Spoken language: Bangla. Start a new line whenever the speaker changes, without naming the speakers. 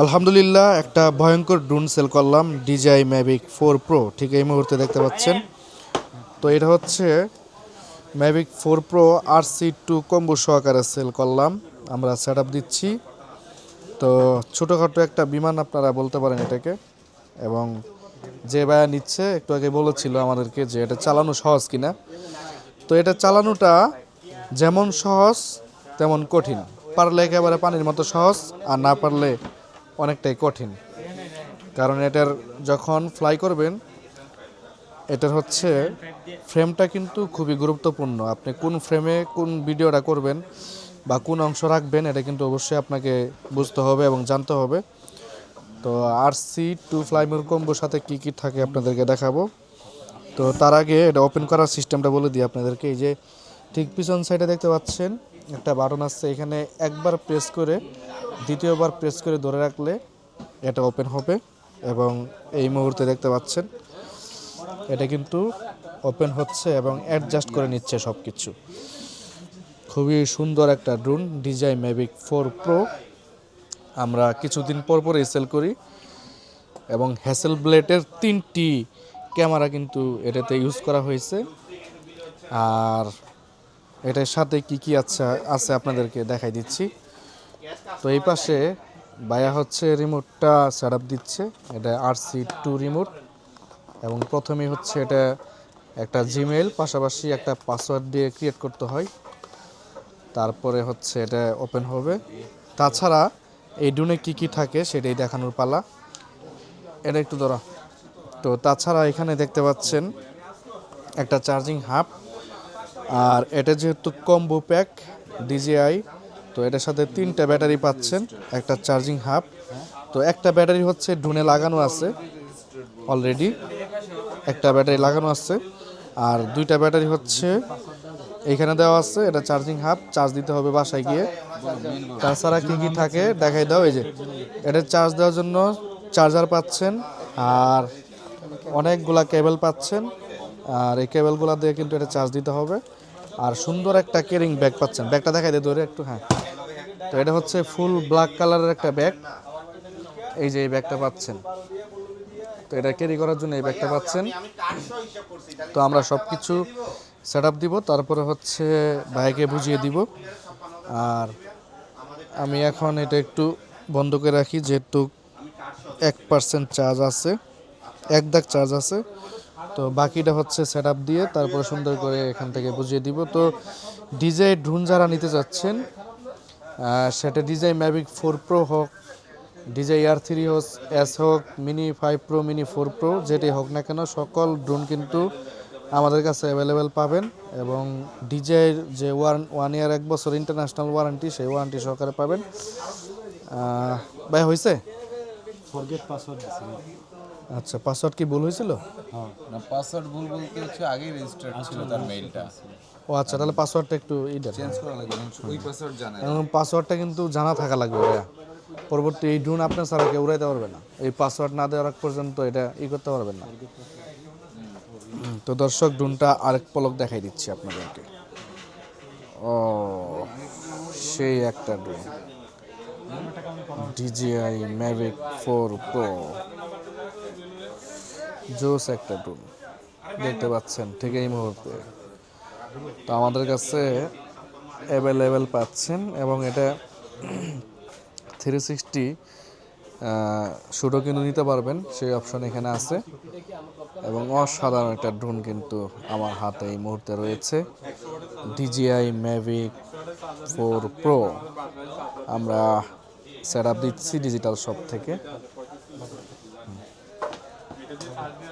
আলহামদুলিল্লাহ, একটা ভয়ঙ্কর ড্রোন সেল করলাম ডিজাই ম্যাভিক ফোর প্রো ঠিক এই মুহূর্তে দেখতে পাচ্ছেন। তো এটা হচ্ছে Mavic four pro R C two combo সহকারে সেল করলাম, আমরা সেট দিচ্ছি। তো ছোটোখাটো একটা বিমান আপনারা বলতে পারেন এটাকে, এবং যে ভাইয়া নিচ্ছে, একটু আগে বলেছিল আমাদেরকে যে এটা চালানো সহজ কিনা। তো এটা চালানোটা যেমন সহজ, তেমন কঠিন। পারলে একেবারে পানির মতো সহজ, আর না পারলে অনেকটাই কঠিন। কারণ এটার যখন ফ্লাই করবেন, এটার হচ্ছে ফ্রেমটা কিন্তু খুবই গুরুত্বপূর্ণ। আপনি কোন ফ্রেমে কোন ভিডিওটা করবেন বা কোন অংশ রাখবেন, এটা কিন্তু অবশ্যই আপনাকে বুঝতে হবে এবং জানতে হবে। তো আর সি টু ফ্লাইমোর কম্বোর সাথে কি কি থাকে আপনাদেরকে দেখাবো। তো তার আগে এটা ওপেন করার সিস্টেমটা বলে দিই আপনাদেরকে। এই যে ঠিক পিছন সাইডে দেখতে পাচ্ছেন একটা বাটন আছে এখানে একবার প্রেস করে, দ্বিতীয়বার প্রেস করে ধরে রাখলে এটা ওপেন হবে এবং এই মুহূর্তে দেখতে পাচ্ছেন, এটা কিন্তু ওপেন হচ্ছে এবং অ্যাডজাস্ট করে নিচ্ছে সব কিছু খুবই সুন্দর একটা drone DJI Mavic four pro আমরা কিছুদিন পর পরই সেল করি এবং হ্যাসেল ব্লেডের তিনটি ক্যামেরা কিন্তু এটাতে ইউজ করা হয়েছে। আর এটার সাথে কি কি আছে আছে আপনাদেরকে দেখাই দিচ্ছি। তো এই পাশে বায়া হচ্ছে রিমোটটা সেট দিচ্ছে, এটা আর সি টু রিমোট এবং প্রথমেই হচ্ছে এটা একটা জিমেল পাশাপাশি একটা পাসওয়ার্ড দিয়ে ক্রিয়েট করতে হয়। তারপরে হচ্ছে এটা ওপেন হবে। তাছাড়া এই ডুনে কি কি থাকে সেটাই দেখানোর পালা। এটা একটু ধরা। তো তাছাড়া এখানে দেখতে পাচ্ছেন একটা চার্জিং হাব আর এটা যেহেতু কম্বো প্যাক ডিজিআই তো এটার সাথে তিনটা ব্যাটারি পাচ্ছেন, একটা চার্জিং হাব তো একটা ব্যাটারি হচ্ছে ডুনে লাগানো আছে অলরেডি একটা ব্যাটারি লাগানো আছে। আর দুইটা ব্যাটারি হচ্ছে এইখানে দেওয়া আছে, এটা চার্জিং হাব চার্জ দিতে হবে বাসায় গিয়ে। তাছাড়া কী কী থাকে দেখাই দাও, এই যে, এটা চার্জ দেওয়ার জন্য চার্জার পাচ্ছেন, আর অনেকগুলা কেবল পাচ্ছেন। আর এই কেবলগুলা দিয়ে কিন্তু এটা চার্জ দিতে হবে। আর সুন্দর একটা কেরিং ব্যাগ পাচ্ছেন। ব্যাগটা দেখাই দিয়ে ধরে একটু হ্যাঁ। তো এটা হচ্ছে ফুল ব্ল্যাক কালারের একটা ব্যাগ এই যে এই ব্যাগটা পাচ্ছেন। তো এটা ক্যারি করার জন্য এই ব্যাগটা পাচ্ছেন। তো আমরা সব কিছু সেট আপ দিব, তারপরে হচ্ছে ভাইকে বুঝিয়ে দিব। আর আমি এখন এটা একটু বন্ধ করে রাখি, যেহেতু এক পার্সেন্ট চার্জ আছে, এক দাগ চার্জ আছে। তো বাকিটা হচ্ছে সেট দিয়ে তারপরে সুন্দর করে এখান থেকে বুঝিয়ে দিব। তো ডিজে ড্রোন যারা নিতে যাচ্ছেন সেটা ডিজাই ম্যাভিক ফোর প্রো হোক ডিজাই আর থ্রি হোক এস হোক mini five pro mini four pro যেটি হোক না কেন সকল ড্রোন কিন্তু আমাদের কাছে অ্যাভেলেবেল পাবেন এবং ডিজাইয়ের যে ওয়ান ওয়ান ইয়ার এক বছর ইন্টারন্যাশনাল ওয়ারেন্টি সেই ওয়ারেন্টি সহকারে পাবেন। ভাই হয়েছে
ফরগেট পাসওয়ার্ড
আচ্ছা পাসওয়ার্ড কি ভুল হয়েছিল?
হ্যাঁ
না পাসওয়ার্ড ভুল বলতে হচ্ছে আগেই রেজিস্টার ছিল তার মেইলটা
ও আচ্ছা তাহলে পাসওয়ার্ডটা একটু ই দেন।
চেঞ্জ করা লাগবে ওই পাসওয়ার্ড জানা
এবং পাসওয়ার্ডটা কিন্তু জানা থাকা লাগবে ভাইয়া। পরবর্তী এই ড্রোন আপনার ছাড়া কেউ উড়াইতে পারবে না। এই পাসওয়ার্ড না দেওয়ার আগ পর্যন্ত এটা ই করতে পারবেন না। তো দর্শক ড্রোনটা আরেক পলক দেখাই দিচ্ছি আপনাদেরকে। ও সেই একটা drone DJI Mavic four pro জোস একটা ড্রোন দেখতে পাচ্ছেন ঠিক এই মুহূর্তে। তো আমাদের কাছে অ্যাভেলেবেল পাচ্ছেন এবং এটা থ্রি সিক্সটি শুটও কিন্তু নিতে পারবেন। সেই অপশন এখানে আছে। এবং অসাধারণ একটা ড্রোন কিন্তু আমার হাতে এই মুহূর্তে রয়েছে। ডিজিআই ম্যাভিক ফোর প্রো আমরা সেট আপ দিচ্ছি ডিজিটাল শপ থেকে। Kalbi